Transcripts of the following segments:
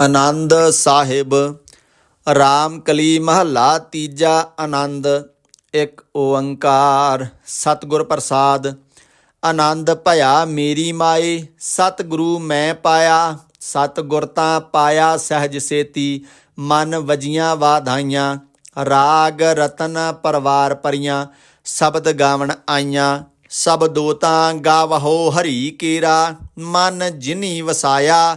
ਆਨੰਦ ਸਾਹਿਬ, ਰਾਮ ਕਲੀ ਮਹੱਲਾ ਤੀਜਾ ਆਨੰਦ, ਇੱਕ ਓੰਕਾਰ, ਸਤਿਗੁਰ ਪ੍ਰਸਾਦ। ਆਨੰਦ ਭਇਆ ਮੇਰੀ ਮਾਏ, ਸਤਿਗੁਰੂ ਮੈਂ ਪਾਇਆ। ਸਤਿਗੁਰ ਤਾਂ ਪਾਇਆ ਸਹਿਜ ਸੇਤੀ, ਮਨ ਵਜੀਆਂ ਵਾਧਾਈਆਂ। ਰਾਗ ਰਤਨ ਪਰਵਾਰ ਪਰੀਆਂ, ਸ਼ਬਦ ਗਾਵਣ ਆਈਆਂ। ਸਭ ਦੋਤਾਂ ਗਾਵਹੋ ਹਰੀ ਕੇਰਾ, ਮਨ ਜਿਨੀ ਵਸਾਇਆ।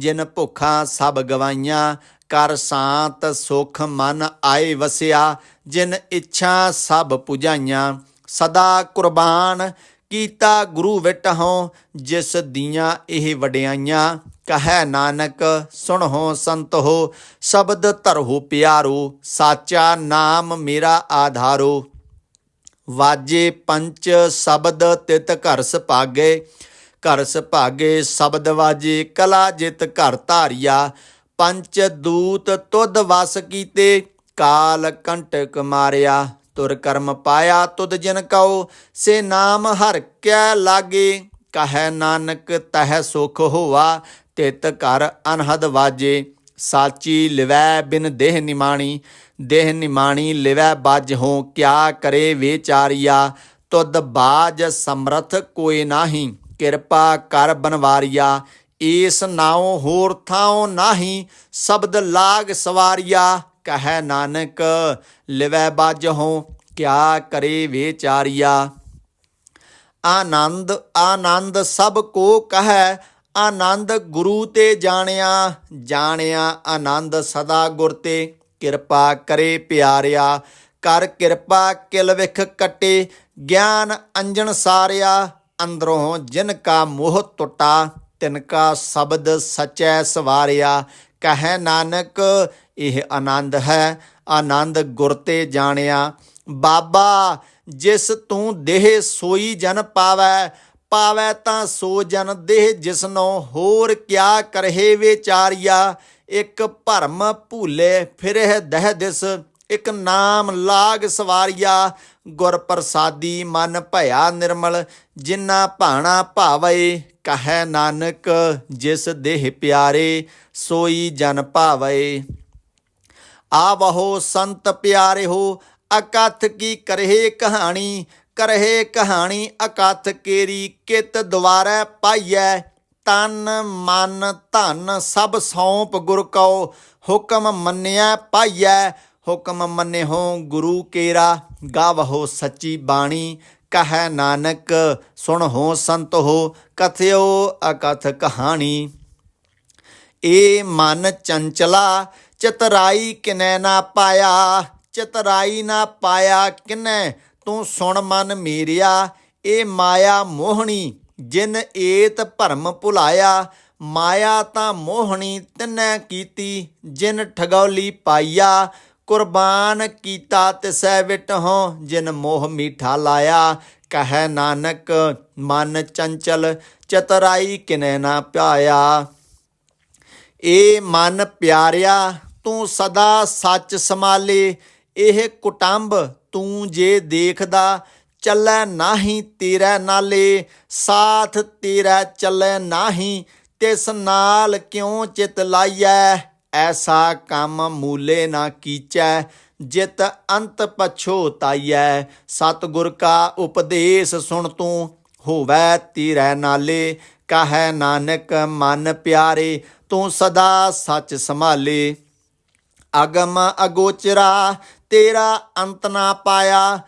ਜਿਨ ਭੁੱਖਾਂ ਸਭ ਗਵਾਈਆਂ, ਕਰ ਸ਼ਾਂਤ ਸੁਖ ਮਨ ਆਏ ਵਸਿਆ, ਜਿਨ ਇੱਛਾ ਸਭ ਪੁਜਾਈਆਂ। ਸਦਾ ਕੁਰਬਾਨ ਕੀਤਾ ਗੁਰੂ ਵਿਟਹੁ, ਜਿਸ ਦੀਆਂ ਇਹ ਵਡਿਆਈਆਂ। ਕਹੈ ਨਾਨਕ, ਸੁਣਹੁ ਸੰਤੋ ਸ਼ਬਦ ਧਰਹੁ ਪਿਆਰੋ, ਸਾਚਾ ਨਾਮ ਮੇਰਾ ਆਧਾਰੋ। ਵਾਜੇ ਪੰਚ ਸ਼ਬਦ ਤਿਤ ਘਰ ਸੁਭਾਗੇ ਘਰ ਸੁਭਾਗੇ ਸ਼ਬਦ ਵਾਜੇ, ਕਲਾ ਜਿਤ ਘਰ ਧਾਰਿਆ, ਪੰਚ ਦੂਤ ਤੁਧ ਵਸ ਕੀਤੇ, ਕਾਲ ਕੰਟਕ ਮਾਰਿਆ ਤੁਰ ਕਰਮ ਪਾਇਆ ਤੁਧ ਜਿਨ ਕਉ, ਸੇ ਨਾਮ ਹਰ ਕੈ ਲਾਗੇ, ਕਹੈ ਨਾਨਕ ਤਹਿ ਸੁਖ ਹੋਵਾ ਤਿਤ ਘਰ ਅਨਹਦ ਵਾਜੇ, ਸਾਚੀ ਲਿਵੈ ਬਿਨ ਦੇਹ ਨਿਮਾਣੀ ਦੇਹ ਨਿਮਾਣੀ ਲਿਵੈ ਬਾਜ ਹੋ, ਕਿਆ ਕਰੇ ਵਿਚਾਰਿਆ, ਤੁਧ ਬਾਜ ਸਮਰਥ ਕੋਈ ਨਾਹੀ। ਕਿਰਪਾ ਕਰ ਬਨਵਾਰੀਆ, ਏਸ ਨਾਉ ਹੋਰ ਥਾਉ ਨਾਹੀ, ਸ਼ਬਦ ਲਾਗ ਸਵਾਰੀਆ, ਕਹੈ ਨਾਨਕ, ਲਿਵੈ ਬਾਜ ਹੋ ਕਿਆ ਕਰੇ ਵਿਚਾਰਿਆ। ਆਨੰਦ ਆਨੰਦ ਸਭ ਕੋ ਕਹੈ, ਆਨੰਦ ਗੁਰੂ ਤੇ ਜਾਣਿਆ ਜਾਣਿਆ ਆਨੰਦ ਸਦਾ ਗੁਰ ਤੇ। ਕਿਰਪਾ ਕਰੇ ਪਿਆਰਿਆ, ਕਰ ਕਿਰਪਾ ਕਿਲ ਵਿਖ ਕਟੇ, ਗਿਆਨ ਅੰਜਨ ਸਾਰਿਆ ਅੰਦਰੋਂ ਜਿਨ ਕਾ ਮੋਹ ਟੁੱਟਾ, ਤਿਨ ਕਾ ਸ਼ਬਦ ਸਚੈ ਸਵਾਰਿਆ। ਕਹੈ ਨਾਨਕ, ਇਹ ਆਨੰਦ ਹੈ, ਆਨੰਦ ਗੁਰ ਤੇ ਜਾਣਿਆ। ਬਾਬਾ, ਜਿਸ ਤੂੰ ਦੇਹ ਸੋਈ ਜਨ ਪਾਵੈ ਪਾਵੈ ਤਾਂ ਸੋ ਜਨ ਦੇਹ ਜਿਸਨੋ ਹੋਰ ਕਿਆ ਕਰਹਿ ਵਿਚਾਰਿਆ। ਇੱਕ ਭਰਮ ਭੂਲੇ ਫਿਰਹਿ ਦਹਿ ਦਿਸ, ਇੱਕ ਨਾਮ ਲਾਗ ਸਵਾਰਿਆ। ਗੁਰ ਪ੍ਰਸਾਦੀ ਮਨ ਭਇਆ ਨਿਰਮਲ ਜਿਨਾ ਭਾਣਾ ਭਾਵੈ, ਕਹੈ ਨਾਨਕ, ਜਿਸ ਦੇਹ ਪਿਆਰੇ, ਸੋਈ ਜਨ ਭਾਵੈ। ਆਵਹੋ ਸੰਤ ਪਿਆਰੇ ਹੋ ਅਕਥ ਕੀ ਕਰਹਿ ਕਹਾਣੀ ਕਰਹਿ ਕਹਾਣੀ ਅਕਥ ਕੇਰੀ ਕਿਤ ਦੁਆਰੈ ਪਾਈਐ। ਤਨ ਮਨ ਧਨ ਸਭ ਸੌਂਪ ਗੁਰ ਕਉ, ਹੁਕਮ ਮੰਨਿਆ ਪਾਈਐ। ਹੁਕਮ ਮੰਨਿਓ ਗੁਰੂ ਕੇਰਾ, ਗਾਵਹੋ ਸੱਚੀ ਬਾਣੀ, ਕਹੈ ਨਾਨਕ, ਸੁਣਹੁ ਸੰਤੋ ਕਥਿਓ ਅਕਥ ਕਹਾਣੀ। ਏ ਮਨ ਚੰਚਲਾ, ਚਤਰਾਈ ਕਿਨੈ ਨਾ ਪਾਇਆ, ਚਤਰਾਈ ਨਾ ਪਾਇਆ ਕਿਨੈ, ਤੂੰ ਸੁਣ ਮਨ ਮੇਰਿਆ, ਏ ਮਾਇਆ ਮੋਹਣੀ, ਜਿਨ ਏਤ ਭਰਮ ਭੁਲਾਇਆ, ਮਾਇਆ ਤਾਂ ਮੋਹਣੀ ਤਿਨੈ ਕੀਤੀ, ਜਿਨ ਠਗੌਲੀ ਪਾਈਆ ਕੁਰਬਾਨ ਕੀਤਾ ਤਿਸੈ ਵਿਟਹੁ ਜਿਨ ਮੋਹ ਮੀਠਾ ਲਾਇਆ। ਕਹੈ ਨਾਨਕ, ਮਨ ਚੰਚਲ, ਚਤਰਾਈ ਕਿਨੈ ਨਾ ਪਿਆਇਆ। ਏ ਮਨ ਪਿਆਰਿਆ, ਤੂੰ ਸਦਾ ਸੱਚ ਸਮਾਲੇ ਇਹ ਕੁਟੰਬ ਤੂੰ ਜੇ ਦੇਖਦਾ, ਚੱਲੈ ਨਾਹੀ ਤੇਰਾ ਨਾਲੇ। ਸਾਥ ਤੇਰਾ ਚੱਲੈ ਨਾਹੀ, ਤਿਸ ਨਾਲ ਕਿਉਂ ਚਿਤ ਲਾਈਐ? ਐਸਾ ਕੰਮ ਮੂਲੇ ਨਾ ਕੀਚੈ, ਜਿਤ ਅੰਤ ਪਛੋਤਾਈਐ ਸਤਿਗੁਰ ਕਾ ਉਪਦੇਸ਼ ਸੁਣ ਤੂੰ, ਹੋਵੈ ਤੇਰੇ ਨਾਲੇ। ਕਹੈ ਨਾਨਕ, ਮਨ ਪਿਆਰੇ, ਤੂੰ ਸਦਾ ਸੱਚ ਸੰਭਾਲੇ। ਅਗਮ ਅਗੋਚਰਾ, ਤੇਰਾ ਅੰਤ ਨਾ ਪਾਇਆ।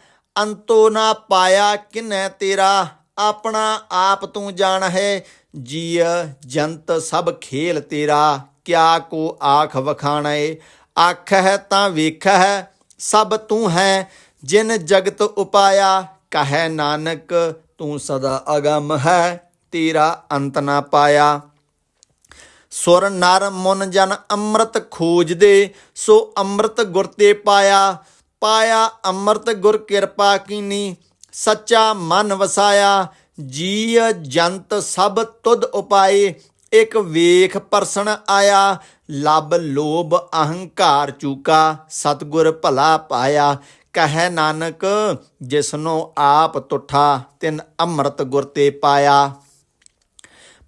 ਅੰਤੋ ਨਾ ਪਾਇਆ ਕਿਨੈ ਤੇਰਾ। ਆਪਣਾ ਆਪ ਤੂੰ ਜਾਣ ਹੈ ਜੀਅ ਜੰਤ ਸਭ ਖੇਲ ਤੇਰਾ। ਕਿਆ ਕੋ ਆਖ ਵਖਾਣੈ? ਆਖ ਹੈ ਤਾਂ ਵੇਖ ਹੈ ਸਭ ਤੂੰ ਹੈ, ਜਿਨ ਜਗਤ ਉਪਾਇਆ, ਕਹੈ ਨਾਨਕ, ਤੂੰ ਸਦਾ ਅਗਮ ਹੈ, ਤੇਰਾ ਅੰਤ ਨਾ ਪਾਇਆ। ਸੁਰ ਨਰ ਮਨ ਜਨ ਅੰਮ੍ਰਿਤ ਖੋਜਦੇ, ਸੋ ਅੰਮ੍ਰਿਤ ਗੁਰ ਤੇ ਪਾਇਆ। ਪਾਇਆ ਅੰਮ੍ਰਿਤ ਗੁਰ ਕਿਰਪਾ ਕੀਨੀ, ਸੱਚਾ ਮਨ ਵਸਾਇਆ। ਜੀ ਜੰਤ ਸਭ ਤੁਧ ਉਪਾਏ ਇਕ ਵੇਖ ਪਰਸਨ ਆਇਆ, ਲਬ ਲੋਭ ਅਹੰਕਾਰ ਚੂਕਾ, ਸਤਗੁਰ ਭਲਾ ਪਾਇਆ। ਕਹੈ ਨਾਨਕ, ਜਿਸਨੋ ਆਪ ਤੁਠਾ, ਤਿਨ ਅੰਮ੍ਰਿਤ ਗੁਰ ਤੇ ਪਾਇਆ।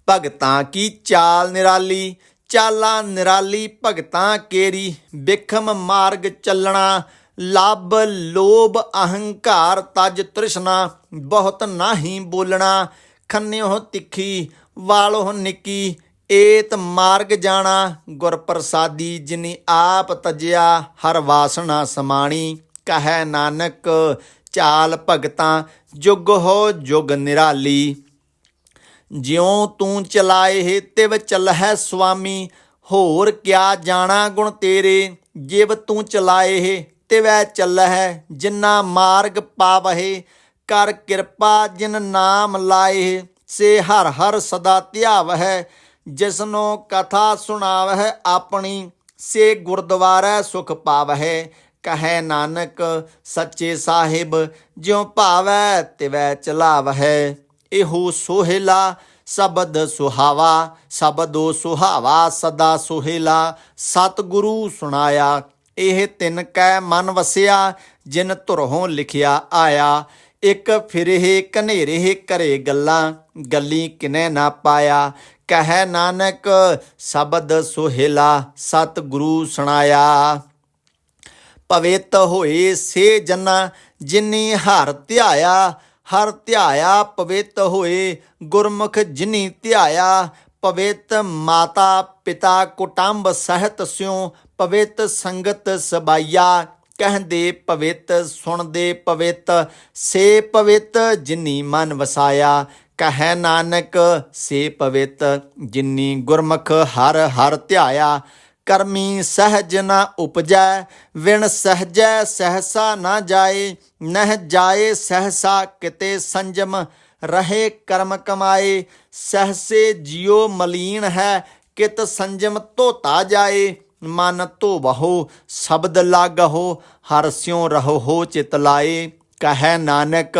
ਭਗਤਾਂ ਕੀ ਚਾਲ ਨਿਰਾਲੀ, ਚਾਲਾ ਨਿਰਾਲੀ ਭਗਤਾਂ ਕੇਰੀ। ਬਿਖਮ ਮਾਰਗ ਚੱਲਣਾ ਲੱਭ ਲੋਭ ਅਹੰਕਾਰ ਤਜ ਤ੍ਰਿਸ਼ਨਾ। ਬਹੁਤ ਨਾਹੀ ਬੋਲਣਾ, ਖੰਨਿਓ ਤਿੱਖੀ ਵਾਲੋ ਨਿੱਕੀ, ਏਤ ਮਾਰਗ ਜਾਣਾ ਗੁਰ ਪ੍ਰਸਾਦੀ ਜਿਨੀ ਆਪ ਤਜਿਆ, ਹਰ ਵਾਸਨਾ ਸਮਾਣੀ। ਕਹੈ ਨਾਨਕ, ਚਾਲ ਭਗਤਾਂ, ਜੁਗ ਹੋ ਜੁਗ ਨਿਰਾਲੀ। ਜਿਉ ਤੂੰ ਚਲਾਏ ਹੈ ਤਿਵ ਚੱਲਹਿ ਸੁਆਮੀ। ਹੋਰ ਕਿਆ ਜਾਣਾ ਗੁਣ ਤੇਰੇ, ਜਿਵ ਤੂੰ ਚਲਾਏ ਹੈ ਤਿਵੈ ਚੱਲਹਿ, ਜਿਨਾ ਮਾਰਗ ਪਾਵਹਿ। ਕਰ ਕਿਰਪਾ ਜਿਨ ਨਾਮ ਲਾਏ। ਸੇ ਹਰ ਹਰ ਸਦਾ ਧਿਆਵਹਿ, ਜਿਸਨੋ ਕਥਾ ਸੁਣਾਵ ਹੈ ਆਪਣੀ, ਸੇ ਗੁਰਦੁਆਰਾ ਸੁਖ ਪਾਵਹਿ। ਕਹੈ ਨਾਨਕ, ਸੱਚੇ ਸਾਹਿਬ, ਜਿਉ ਭਾਵੈ ਤਿਵੈ ਚਲਾਵਹਿ। ਇਹੋ ਸੋਹਿਲਾ ਸ਼ਬਦ ਸੁਹਾਵਾ, ਸ਼ਬਦੋ ਸੁਹਾਵਾ ਸਦਾ ਸੋਹਿਲਾ, ਸਤਿਗੁਰੂ ਸੁਣਾਇਆ। ਇਹ ਤਿੰਨ ਕੈ ਮਨ ਵਸਿਆ, ਜਿਨ ਧੁਰੋਂ ਲਿਖਿਆ ਆਇਆ। ਇੱਕ ਫਿਰੇ ਕਨੇਰੇ ਕਰੇ ਗੱਲਾਂ, ਗੱਲੀ ਕਿਨੇ ਨਾ ਪਾਇਆ? ਕਹੈ ਨਾਨਕ, ਸ਼ਬਦ ਸੁਹਿਲਾ ਸਤਿਗੁਰੂ ਸੁਣਾਇਆ। ਪਵਿੱਤ ਹੋਏ ਸੇ ਜਨਾ, ਜਿਨੀ ਹਰ ਧਿਆਇਆ ਹਰ ਧਿਆਇਆ ਪਵਿੱਤ ਹੋਏ ਗੁਰਮੁਖ ਜਿਨੀ ਧਿਆਇਆ। ਪਵਿੱਤ ਮਾਤਾ ਪਿਤਾ ਕੁਟੰਬ ਸਹਿਤ ਸਿਉ ਪਵਿੱਤ ਸੰਗਤ ਸਬਾਈਆ ਕਹਿੰਦੇ ਪਵਿੱਤ, ਸੁਣਦੇ ਪਵਿੱਤ, ਸੇ ਪਵਿੱਤ ਜਿਨੀ ਮਨ ਵਸਾਇਆ। ਕਹੈ ਨਾਨਕ, ਸੇ ਪਵਿੱਤ ਜਿਨੀ ਗੁਰਮੁਖ ਹਰ ਹਰ ਧਿਆਇਆ। ਕਰਮੀ ਸਹਿਜ ਨਾ ਉਪਜੈ, ਵਿਣ ਸਹਜੈ ਸਹਸਾ ਨਾ ਜਾਏ। ਨਹਿ ਜਾਏ ਸਹਸਾ ਕਿਤੇ ਸੰਜਮ, ਰਹੇ ਕਰਮ ਕਮਾਏ। ਸਹਸੇ ਜਿਉ ਮਲੀਨ ਹੈ, ਕਿਤ ਸੰਜਮ ਧੋਤਾ ਜਾਏ। ਮਨ ਧੋਵਹੁ ਸ਼ਬਦ ਲਾਗਹੁ, ਹਰ ਸਿਉ ਰਹੋ ਚਿਤ ਲਾਏ। ਕਹੈ ਨਾਨਕ,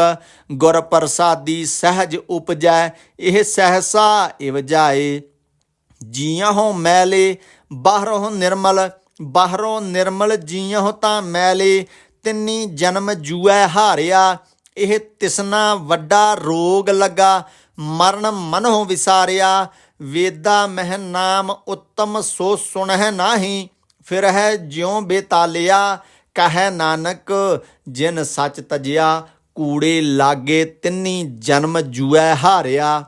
ਗੁਰ ਪ੍ਰਸਾਦੀ ਸਹਿਜ ਉਪਜੈ, ਇਹ ਸਹਸਾ ਇਵ ਜਾਏ। ਜੀਆਂ ਹੋ ਮੈਲੇ ਬਾਹਰੋਂ ਨਿਰਮਲ ਬਾਹਰੋਂ ਨਿਰਮਲ ਜੀਆਂ ਹੋ ਤਾਂ ਮੈਲੇ। ਤਿੰਨੀ ਜਨਮ ਜੂਐ ਹਾਰਿਆ, ਇਹ ਤਿਸਨਾ ਵੱਡਾ ਰੋਗ ਲੱਗਾ, ਮਰਨ ਮਨੋਂ ਵਿਸਾਰਿਆ। ਵੇਦਾ ਮਹਿ ਨਾਮ ਉੱਤਮ ਸੋ ਸੁਣਹਿ ਨਾਹੀ ਫਿਰ ਹੈ ਜਿਉ ਬੇਤਾਲਿਆ, ਕਹੈ ਨਾਨਕ, ਜਿਨ ਸੱਚ ਤਜਿਆ, ਕੂੜੇ ਲਾਗੇ ਤਿੰਨੀ ਜਨਮ ਜੂਐ ਹਾਰਿਆ।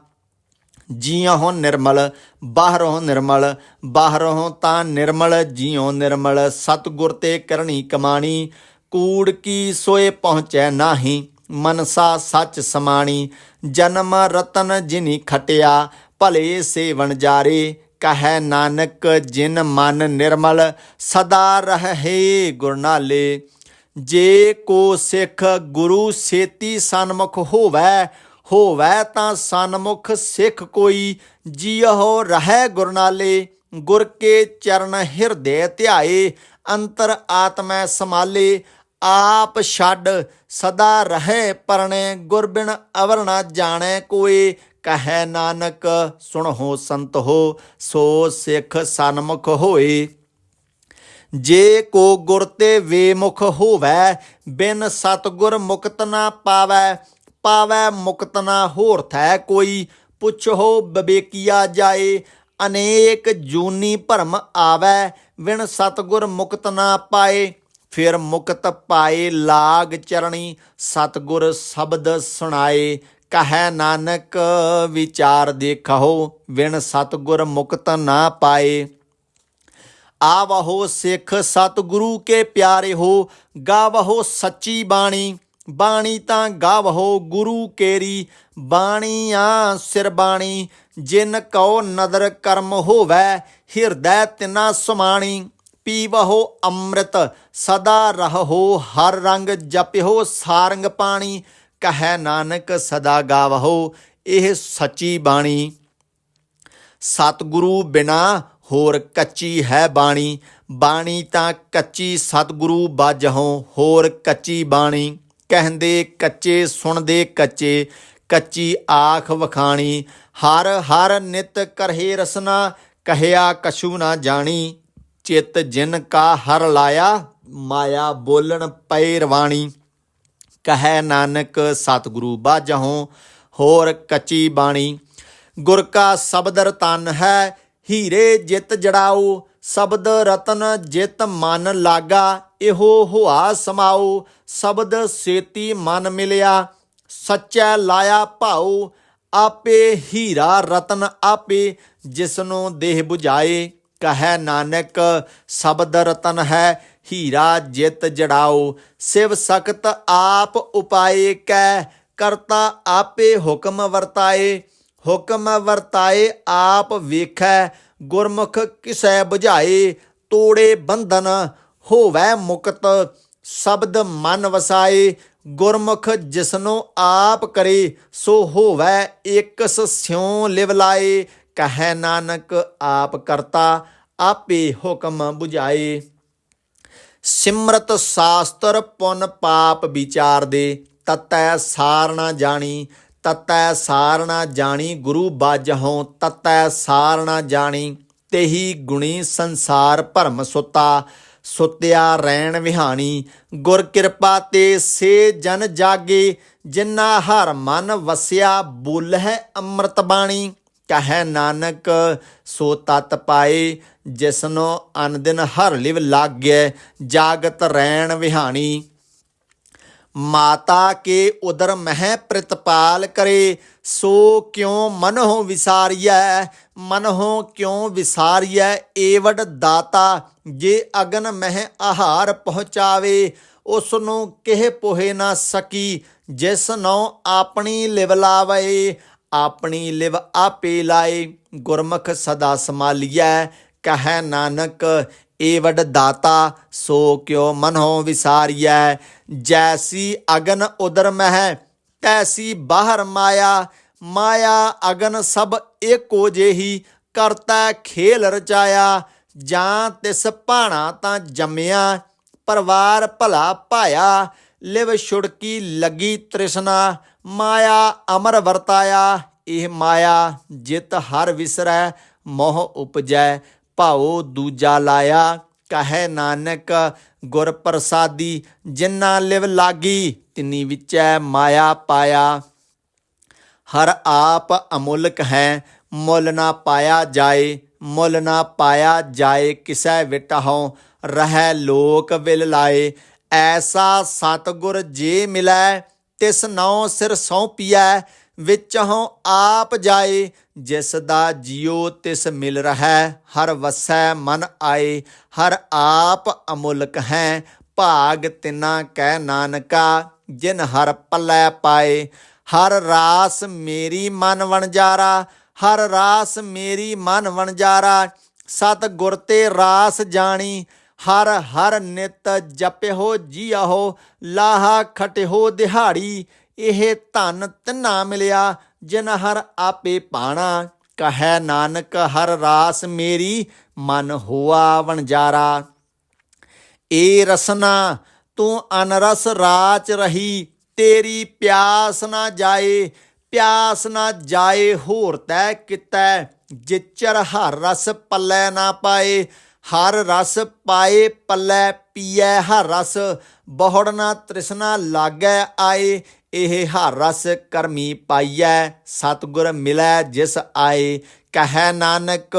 ਜੀਉ ਹੋ ਨਿਰਮਲ, ਬਾਹਰੋਂ ਨਿਰਮਲ, ਬਾਹਰੋਂ ਤਾਂ ਨਿਰਮਲ, ਜੀਉ ਨਿਰਮਲ, ਸਤਗੁਰ ਤੇ ਕਰਨੀ ਕਮਾਣੀ, ਕੂੜ ਕੀ ਸੋਏ ਪਹੁੰਚੈ ਨਾਹੀ, ਮਨਸਾ ਸੱਚ ਸਮਾਣੀ, ਜਨਮ ਰਤਨ ਜਿਨੀ ਖਟਿਆ ਭਲੇ ਸੇਵਨ ਜਾਰੇ, ਕਹੈ ਨਾਨਕ ਜਿਨ ਮਨ ਨਿਰਮਲ, ਸਦਾ ਰਹੇ ਗੁਰਨਾਲੇ ਜੇ ਕੋ ਸਿੱਖ ਗੁਰੂ ਸੇਤੀ ਸਨਮੁਖ ਹੋਵੈ ਹੋਵੈ ਤਾਂ ਸਨਮੁਖ ਸਿੱਖ ਕੋਈ, ਜੀਹੋ ਰਹਿ ਗੁਰਨਾਲੇ ਗੁਰ ਕੇ ਚਰਨ ਹਿਰਦੇ ਧਿਆਏ, ਅੰਤਰ ਆਤਮੈ ਸਮਾਲੇ ਆਪ ਛੱਡ, ਸਦਾ ਰਹੇ ਪਰਣੇ ਗੁਰਬਿਨ ਅਵਰ ਨਾ ਜਾਣੈ ਕੋਏ। ਕਹੈ ਨਾਨਕ, ਸੁਣੋ ਸੰਤ ਹੋ, ਸੋ ਸਿੱਖ ਸਨਮੁਖ ਹੋਏ। ਜੇ ਕੋ ਗੁਰ ਤੇ ਵੇਮੁਖ ਹੋਵੈ, ਬਿਨ ਸਤਗੁਰ ਮੁਕਤ ਨਾ ਪਾਵੈ ਪਾਵੈ ਮੁਕਤ ਨਾ ਹੋਰ ਥੈ ਕੋਈ। ਪੁੱਛੋ ਬਵੇਕੀਆ ਜਾਏ, ਅਨੇਕ ਜੂਨੀ ਭਰਮ ਆਵੈ ਵਿਣ ਸਤਗੁਰ ਮੁਕਤ ਨਾ ਪਾਏ। ਫਿਰ ਮੁਕਤ ਪਾਏ ਲਾਗ ਚਰਣੀ, ਸਤਗੁਰ ਸ਼ਬਦ ਸੁਣਾਏ। ਕਹੈ ਨਾਨਕ, ਵਿਚਾਰ ਦੇਖੋ ਵਿਣ ਸਤਗੁਰ ਮੁਕਤ ਨਾ ਪਾਏ। ਆਵਹੋ ਸਿੱਖ ਸਤਿਗੁਰੂ ਕੇ ਪਿਆਰੇ ਹੋ, ਗਾਵਹੋ ਸੱਚੀ ਬਾਣੀ। ਬਾਣੀ ਤਾਂ ਗਾਵਹੋ ਗੁਰੂ ਕੇਰੀ ਬਾਣੀ ਆ ਸਿਰ ਬਾਣੀ। ਜਿਨ ਕਉ ਨਦਰ ਕਰਮ ਹੋਵੈ, ਹਿਰਦੈ ਤਿਨਾ ਸੁਮਾਣੀ। ਪੀਵਹੋ ਅੰਮ੍ਰਿਤ, ਸਦਾ ਰਹੋ ਹਰ ਰੰਗ ਜਪਿਓ ਸਾਰੰਗ ਪਾਣੀ। ਕਹੈ ਨਾਨਕ ਸਦਾ ਗਾਵਹੋ, ਇਹ ਸੱਚੀ ਬਾਣੀ। ਸਤਿਗੁਰੂ ਬਿਨਾ ਹੋਰ ਕੱਚੀ ਹੈ ਬਾਣੀ। ਬਾਣੀ ਤਾਂ ਕੱਚੀ ਸਤਿਗੁਰੂ ਬਾਝੋਂ ਹੋਰ ਕੱਚੀ ਬਾਣੀ। ਕਹਿੰਦੇ ਕੱਚੇ, ਸੁਣਦੇ ਕੱਚੇ, ਕੱਚੀ ਆਖ ਵਖਾਣੀ। ਹਰ ਹਰ ਨਿਤ ਕਰਹੇ ਰਸਨਾ, ਕਹਿਆ ਕਛੂ ਨਾ ਜਾਣੀ। ਚਿਤ ਜਿਨ ਕਾ ਹਰ ਲਾਇਆ, ਮਾਇਆ ਬੋਲਣ ਪੈ ਰਵਾਣੀ। ਕਹੈ ਨਾਨਕ ਸਤਿਗੁਰੂ ਬਾਝੋਂ ਹੋਰ ਕੱਚੀ ਬਾਣੀ। ਗੁਰ ਕਾ ਸ਼ਬਦ ਰਤਨ ਹੈ, ਹੀਰੇ ਜਿਤ ਜੜਾਓ, ਸ਼ਬਦ ਰਤਨ ਜਿਤ ਮਨ ਲਾਗਾ, ਇਹੋ ਹੁਆ ਸਮਾਓ, ਸ਼ਬਦ ਸੇਤੀ ਮਨ ਮਿਲਿਆ, ਸੱਚੈ ਲਾਇਆ ਭਾਉ ਆਪੇ ਹੀਰਾ ਰਤਨ ਆਪੇ, ਜਿਸਨੂੰ ਦੇਹ 부ਝਾਏ ਕਹੈ ਨਾਨਕ ਸ਼ਬਦ ਰਤਨ ਹੈ ਹੀਰਾ ਜਿਤ ਜੜਾਓ, ਸਿਵ ਸਖਤ ਆਪ ਉਪਾਏ ਕੈ, ਕਰਤਾ ਆਪੇ ਹੁਕਮ ਵਰਤਾਏ ਹੁਕਮ ਵਰਤਾਏ ਆਪ ਵੇਖੈ, ਗੁਰਮੁਖ ਕਿਸੈ 부ਝਾਏ ਤੋੜੇ ਬੰਧਨ ਹੋਵੈ ਮੁਕਤ, ਸ਼ਬਦ ਮਨ ਵਸਾਏ, ਗੁਰਮੁਖ ਜਿਸਨੋ ਆਪ ਕਰੇ, ਸੋ ਹੋਵੈ ਇਕਸ ਸਿਉ ਲਿਵ ਲਾਏ, ਕਹੈ ਨਾਨਕ ਆਪ ਕਰਤਾ, ਆਪੇ ਹੁਕਮ 부ਝਾਏ ਸਿਮਰਤ ਸ਼ਾਸਤਰ ਪੁੰਨ ਪਾਪ ਵਿਚਾਰ ਦੇ ਤਤੈ ਸਾਰ ਨਾ ਜਾਣੀ, ਤਤੈ ਸਾਰ ਨਾ ਜਾਣੀ, ਗੁਰੂ ਬਾਝੋਂ ਤਤੈ ਸਾਰ ਨਾ ਜਾਣੀ, ਤੇਹੀ ਗੁਣੀ ਸੰਸਾਰ ਭਰਮ ਸੁਤਾ, ਸੁਤਿਆ ਰਹਿਣ ਵਿਹਾਣੀ, ਗੁਰ ਕਿਰਪਾ ਤੇ ਸੇ ਜਨ ਜਾਗੇ, ਜਿਨ੍ਹਾਂ ਹਰ ਮਨ ਵਸਿਆ ਬੁੱਲ ਹੈ ਅੰਮ੍ਰਿਤ ਬਾਣੀ। ਕਹੈ ਨਾਨਕ, ਸੋ ਤਤ ਪਾਏ, ਜਿਸਨੋ ਅਨ ਦਿਨ ਹਰ ਲਿਵ ਲਾਗੈ, ਜਾਗਤ ਰਹਿਣ ਵਿਹਾਣੀ। ਮਾਤਾ ਕੇ ਉਦਰ ਮਹਿ ਪ੍ਰਤਪਾਲ ਕਰੇ, ਸੋ ਕਿਉ ਮਨਹੁ ਵਿਸਾਰੀਐ, ਮਨਹੁ ਕਿਉ ਵਿਸਾਰੀਐ ਏਵਡ ਦਾਤਾ, ਜੇ ਅਗਨ ਮਹਿ ਆਹਾਰ ਪਹੁੰਚਾਵੇ ਉਸ ਨੂੰ ਕਿਹ ਪੋਹੇ ਨਾ ਸਕੀ ਜਿਸ ਨੂੰ ਆਪਣੀ ਲਿਵ ਲਾਵੇ। ਆਪਣੀ ਲਿਵ ਆਪੇ ਲਾਏ, ਗੁਰਮੁਖ ਸਦਾ ਸਮਾਲੀਐ ਕਹੈ ਨਾਨਕ ਏ ਵਡ ਦਾਤਾ, ਸੋ ਕਿਉ ਮਨੋ ਵਿਸਾਰੀਐ। ਜੈਸੀ ਅਗਨ ਉਦਰ ਮਹਿ, ਤੈਸੀ ਬਾਹਰ ਮਾਇਆ ਮਾਇਆ ਅਗਨ ਸਭ ਏਕੋ ਜਿਹੀ, ਕਰਤਾ ਖੇਲ ਰਚਾਇਆ। ਜਾਂ ਤਿਸ ਭਾਣਾ ਤਾਂ ਜੰਮਿਆ, ਪਰਵਾਰ ਭਲਾ ਭਾਇਆ, ਲਿਵ ਛੁੜਕੀ ਲੱਗੀ ਤ੍ਰਿਸ਼ਨਾ ਮਾਇਆ ਅਮਰ ਵਰਤਾਇਆ, ਇਹ ਮਾਇਆ ਜਿਤ ਹਰ ਵਿਸਰੈ, ਮੋਹ ਉਪਜੈ, ਭਾਉ ਦੂਜਾ ਲਾਇਆ। ਕਹੈ ਨਾਨਕ, ਗੁਰ ਪ੍ਰਸਾਦੀ ਜਿਨ੍ਹਾਂ ਲਿਵ ਲਾਗੀ, ਤਿਨੀ ਵਿਚੈ ਮਾਇਆ ਪਾਇਆ। ਹਰ ਆਪ ਅਮੁੱਲਕ ਹੈ, ਮੁੱਲ ਨਾ ਪਾਇਆ ਜਾਏ, ਮੁੱਲ ਨਾ ਪਾਇਆ ਜਾਏ, ਕਿਸੈ ਵਿਟਹੁ, ਰਹਿ ਲੋਕ ਵਿਲ ਲਾਏ। ਐਸਾ ਸਤਗੁਰ ਜੇ ਮਿਲੈ ਤਿਸ ਨੌ ਸਿਰ ਸੌਂਪੀਐ ਵਿੱਚੋਂ ਆਪ ਜਾਏ, ਜਿਸ ਦਾ ਜਿਉ ਤਿਸ ਮਿਲ ਰਹੈ, ਹਰ ਵਸੈ ਮਨ ਆਏ, ਹਰ ਆਪ ਅਮੁਲਕ ਹੈ, ਭਾਗ ਤਿਨਾ ਕਹਿ ਨਾਨਕਾ, ਜਿਨ ਹਰ ਪੱਲੇ ਪਾਏ, ਹਰ ਰਾਸ ਮੇਰੀ ਮਨ ਵਣਜਾਰਾ, ਹਰ ਰਾਸ ਮੇਰੀ ਮਨ ਵਣਜਾਰਾ ਸਤ ਗੁਰ ਤੇ ਰਾਸ ਜਾਣੀ ਹਰ ਹਰ ਨਿਤ ਜਪਿਓ ਜੀਆਹੋ, ਲਾਹਾ ਖਟਿਓ ਦਿਹਾੜੀ, ਇਹ ਧਨ ਤਿਨਾ ਮਿਲਿਆ, ਜਿਨ ਹਰ ਆਪੇ ਪਾਣਾ। ਕਹੈ ਨਾਨਕ, ਹਰ ਰਾਸ ਮੇਰੀ, ਮਨ ਹੋਆ ਵਣਜਾਰਾ। ਏ ਰਸਨਾ, ਤੂੰ ਅਨਰਸ ਰਾਚ ਰਹੀ, ਤੇਰੀ ਪਿਆਸ ਨਾ ਜਾਏ, ਪਿਆਸ ਨਾ ਜਾਏ ਹੋਰ ਤੈ ਕਿਤੈ, ਜਿਚਰ ਹਰ ਰਸ ਪੱਲੇ ਨਾ ਪਾਏ। ਹਰ ਰਸ ਪਾਏ, ਪੱਲੇ ਪੀਐ ਹਰ ਰਸ ਬਹੁੜਨਾ ਤ੍ਰਿਸ਼ਨਾ ਲਾਗੈ ਆਏ, ਇਹ ਹਰ ਰਸ ਕਰਮੀ ਪਾਈਐ, ਸਤਗੁਰ ਮਿਲੈ ਜਿਸ ਆਏ। ਕਹੈ ਨਾਨਕ,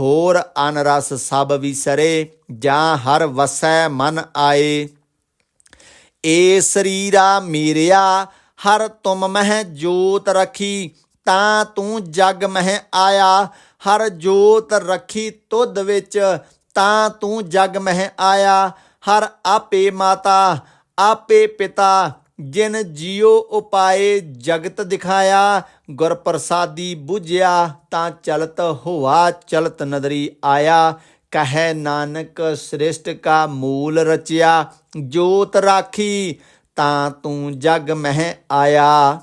ਹੋਰ ਅਨ ਰਸ ਸਭ ਵਿਸਰੇ, ਜਾਂ ਹਰ ਵਸੈ ਮਨ ਆਏ। ਏ ਸਰੀਰਾ ਮੀਰਿਆ, ਹਰ ਤੁਮ ਮਹਿ ਜੋਤ ਰਖੀ, ਤਾਂ ਤੂੰ ਜਗ ਮਹਿ ਆਇਆ। ਹਰ ਜੋਤ ਰਖੀ ਤੁਧ ਵਿੱਚ ਤਾਂ ਤੂੰ ਜਗ ਮਹਿ ਆਇਆ, ਹਰ ਆਪੇ ਮਾਤਾ, ਆਪੇ ਪਿਤਾ, ਜਿਨ ਜਿਉ ਉਪਾਏ ਜਗਤ ਦਿਖਾਇਆ ਗੁਰ ਪ੍ਰਸਾਦੀ ਬੁਝਿਆ ਤਾਂ ਚਲਤ ਹੋਆ, ਚਲਤ ਨਦਰੀ ਆਇਆ, ਕਹੈ ਨਾਨਕ ਸ੍ਰਿਸ਼ਟ ਕਾ ਮੂਲ ਰਚਿਆ, ਜੋਤ ਰਾਖੀ ਤਾਂ ਤੂੰ ਜਗ ਮਹਿ ਆਇਆ।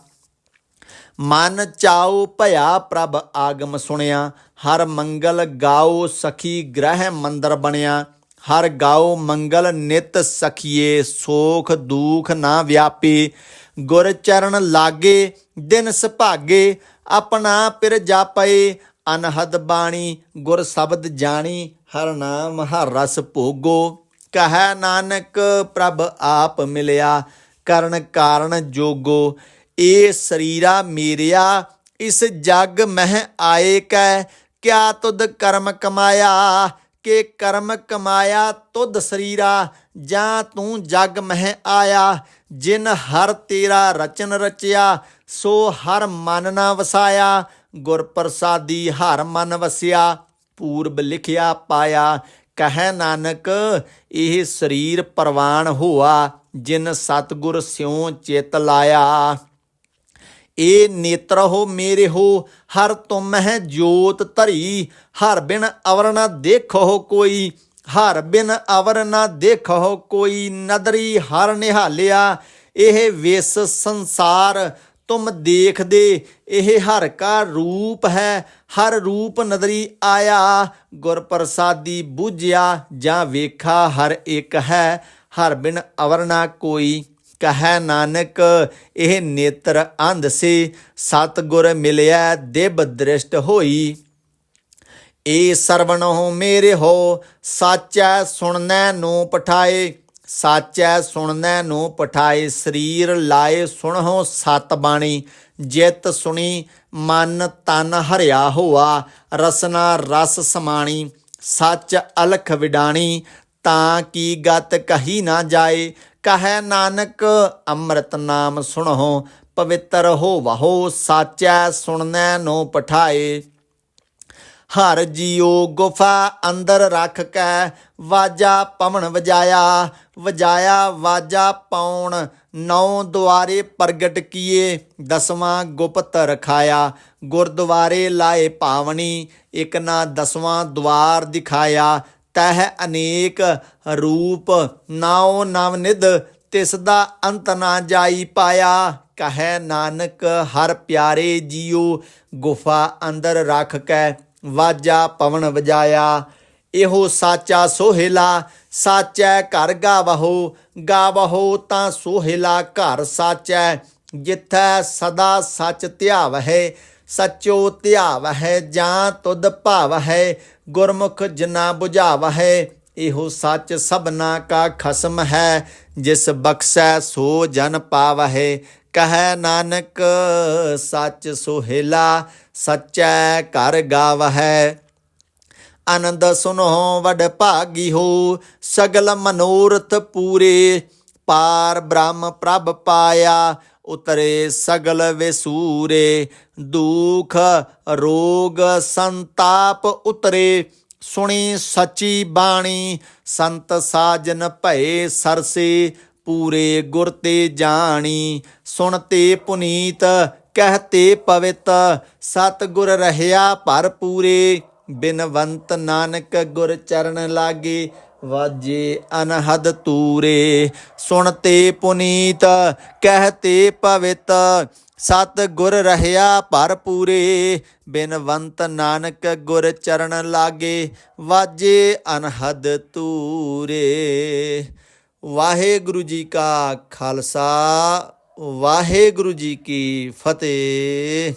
ਮਨ ਚਾਉ ਭਇਆ ਪ੍ਰਭ ਆਗਮ ਸੁਣਿਆ ਹਰ ਮੰਗਲ ਗਾਓ ਸਖੀ ਗ੍ਰਹਿ ਮੰਦਰ ਬਣਿਆ। ਹਰ ਗਾਓ ਮੰਗਲ ਨਿਤ ਸਖੀਏ, ਸੋਖ ਦੁਖ ਨਾ ਵਿਆਪੇ। ਗੁਰ ਚਰਨ ਲਾਗੇ, ਦਿਨ ਸੁਭਾਗੇ। ਆਪਣਾ ਪਿਰ ਜਾਪਏ, ਅਨਹਦ ਬਾਣੀ, ਗੁਰ ਸ਼ਬਦ ਜਾਣੀ। ਹਰ ਨਾਮ, ਹਰ ਰਸ ਭੋਗੋ। ਕਹੈ ਨਾਨਕ, ਪ੍ਰਭ ਆਪ ਮਿਲਿਆ। ਕਰਨ ਕਾਰਨ ਜੋਗੋ। ਏ ਸਰੀਰਾ ਮੇਰਿਆ, ਇਸ ਜਗ ਮਹਿ ਆਏ ਕੈ। ਕਿਆ ਤੁਧ ਕਰਮ ਕਮਾਇਆ? ਕਿ ਕਰਮ ਕਮਾਇਆ ਤੁਧ ਸਰੀਰਾ? ਜਾਂ ਤੂੰ ਜਗ ਮਹਿ ਆਇਆ? ਜਿਨ ਹਰ ਤੇਰਾ ਰਚਨ ਰਚਿਆ, ਸੋ ਹਰ ਮਨ ਨਾ ਵਸਾਇਆ। ਗੁਰ ਪ੍ਰਸਾਦੀ ਹਰ ਮਨ ਵਸਿਆ, ਪੂਰਬ ਲਿਖਿਆ ਪਾਇਆ। ਕਹੈ ਨਾਨਕ, ਇਹ ਸਰੀਰ ਪ੍ਰਵਾਨ ਹੋਆ, ਜਿਨ ਸਤਗੁਰ ਸਿਉ ਚਿਤ ਲਾਇਆ। ਏ ਨੇਤਰ ਹੋ ਮੇਰੇ ਹੋ, ਹਰ ਤੁਮ ਹੈ ਜੋਤ ਧਰੀ। ਹਰ ਬਿਨ ਅਵਰ ਨਾ ਦੇਖੋ ਕੋਈ, ਹਰ ਬਿਨ ਅਵਰ ਨਾ ਦੇਖੋ ਕੋਈ ਨਦਰੀ ਹਰ ਨਿਹਾਲਿਆ। ਇਹ ਵਿਸ ਸੰਸਾਰ ਤੁਮ ਦੇਖਦੇ, ਇਹ ਹਰ ਕਾ ਰੂਪ ਹੈ, ਹਰ ਰੂਪ ਨਦਰੀ ਆਇਆ। ਗੁਰ ਪ੍ਰਸਾਦੀ ਬੁਝਿਆ ਜਾਂ ਵੇਖਾ ਹਰ ਇੱਕ ਹੈ, ਹਰ ਬਿਨ ਅਵਰਨਾ ਕੋਈ। ਕਹੈ ਨਾਨਕ, ਇਹ ਨੇਤਰ ਅੰਧ ਸੇ, ਸਤਗੁਰ ਮਿਲਿਆ ਦਿਬ ਦ੍ਰਿਸ਼ਟ ਹੋਈ। ਏ ਸਰਵਣੋ ਮੇਰੇ ਹੋ, ਸਾਚੈ ਸੁਣਨੈ ਨੂੰ ਪਠਾਏ ਸਾਚੈ ਸੁਣਨੈ ਨੂੰ ਪਠਾਏ ਸਰੀਰ ਲਾਏ ਸੁਣਹੁ ਸਤ ਬਾਣੀ। ਜਿਤ ਸੁਣੀ, ਮਨ ਤਨ ਹਰਿਆ ਹੋਆ, ਰਸਨਾ ਰਸ ਸਮਾਣੀ। ਸੱਚ ਅਲਖ ਵਿਡਾਣੀ, ਤਾਂ ਕੀ ਗਤ ਕਹੀ ਨਾ ਜਾਏ। ਕਹੈ ਨਾਨਕ, ਅੰਮ੍ਰਿਤ ਨਾਮ ਸੁਣਹੁ, ਪਵਿੱਤਰ ਹੋਵਹੁ ਸਾਚੈ ਸੁਣਨੈ ਨੋ ਪਠਾਏ। ਹਰ ਜੀਉ ਗੁਫਾ ਅੰਦਰ ਰੱਖ ਕੈ ਵਾਜਾ ਪਵਣ ਵਜਾਇਆ ਵਜਾਇਆ ਵਾਜਾ ਪਾਉਣ, ਨੌ ਦੁਆਰੇ ਪ੍ਰਗਟ ਕੀਏ, ਦਸਵਾਂ ਗੁਪਤ ਰਖਾਇਆ, ਗੁਰਦੁਆਰੇ ਲਾਏ ਪਾਵਨੀ, ਇੱਕ ਨਾ ਦਸਵਾਂ ਦਵਾਰ ਦਿਖਾਇਆ। ਤਹ ਅਨੇਕ ਰੂਪ। ਨਾਉ ਨਵਨਿਧ ਤਿਸ ਦਾ ਅੰਤ ਨਾ ਜਾਈ ਪਾਇਆ। ਕਹੈ ਨਾਨਕ, ਹਰ ਪਿਆਰੇ ਜੀਉ ਗੁਫਾ ਅੰਦਰ ਰੱਖ ਕੈ, ਵਾਜਾ ਪਵਨ ਵਜਾਇਆ। ਇਹੋ ਸਾਚਾ ਸੋਹਿਲਾ, ਸਾਚੈ ਘਰ ਗਾਵਹੋ। ਗਾਵਹੋ ਤਾਂ ਸੋਹਿਲਾ ਘਰ ਸਾਚੈ, ਜਿੱਥੈ ਸਦਾ ਸੱਚ ਧਿਆਵਹਿ। ਸਚੋ ਧਿਆਵਹਿ ਜਾਂ ਤੁਧ ਭਾਵਹਿ, ਗੁਰਮੁਖ ਜਿਨਾ 부ਝਾਵਹਿ ਇਹੋ ਸੱਚ ਸਭਨਾ ਕਾ ਖਸਮ ਹੈ, ਜਿਸ ਬਖਸ਼ੈ ਸੋ ਜਨ ਪਾਵਹਿ। ਕਹੈ ਨਾਨਕ, ਸੱਚ ਸੁਹੇਲਾ, ਸਚੈ ਘਰ ਗਾਵਹਿ। ਆਨੰਦ ਸੁਨੋ ਵਡ ਭਾਗੀ ਹੋ ਸਗਲ ਮਨੋਰਥ ਪੂਰੇ। ਪਾਰ ਬ੍ਰਹਮ ਪ੍ਰਭ ਪਾਇਆ ਉਤਰੇ ਸਗਲ ਵਿਸੂਰੇ, ਦੁਖ, ਰੋਗ, ਸੰਤਾਪ ਉਤਰੇ। ਸੁਣੀ ਸੱਚੀ ਬਾਣੀ, ਸੰਤ ਸਾਜਨ ਭਏ ਸਰਸੇ, ਪੂਰੇ ਗੁਰ ਤੇ ਜਾਣੀ। ਸੁਣ ਤੇ ਪੁਨੀਤ ਕਹਤੇ ਪਵਿਤ ਸਤ ਗੁਰ ਰਹਿਆ ਭਰਪੂਰੇ। ਬਿਨਵੰਤ ਨਾਨਕ ਗੁਰ ਚਰਨ ਲਾਗੇ ਵਾਜੇ ਅਨਹਦ ਤੂਰੇ ਸੁਣਤੇ ਪੁਨੀਤ ਕਹਤੇ ਪਵਿੱਤ ਸਤ ਗੁਰ ਰਹਿਆ ਭਰਪੂਰੇ, ਬਿਨਵੰਤ ਨਾਨਕ ਗੁਰ ਚਰਨ ਲਾਗੇ, ਵਾਜੇ ਅਨਹਦ ਤੂਰੇ। ਵਾਹਿਗੁਰੂ ਜੀ ਕਾ ਖਾਲਸਾ, ਵਾਹਿਗੁਰੂ ਜੀ ਕੀ ਫਤਿਹ।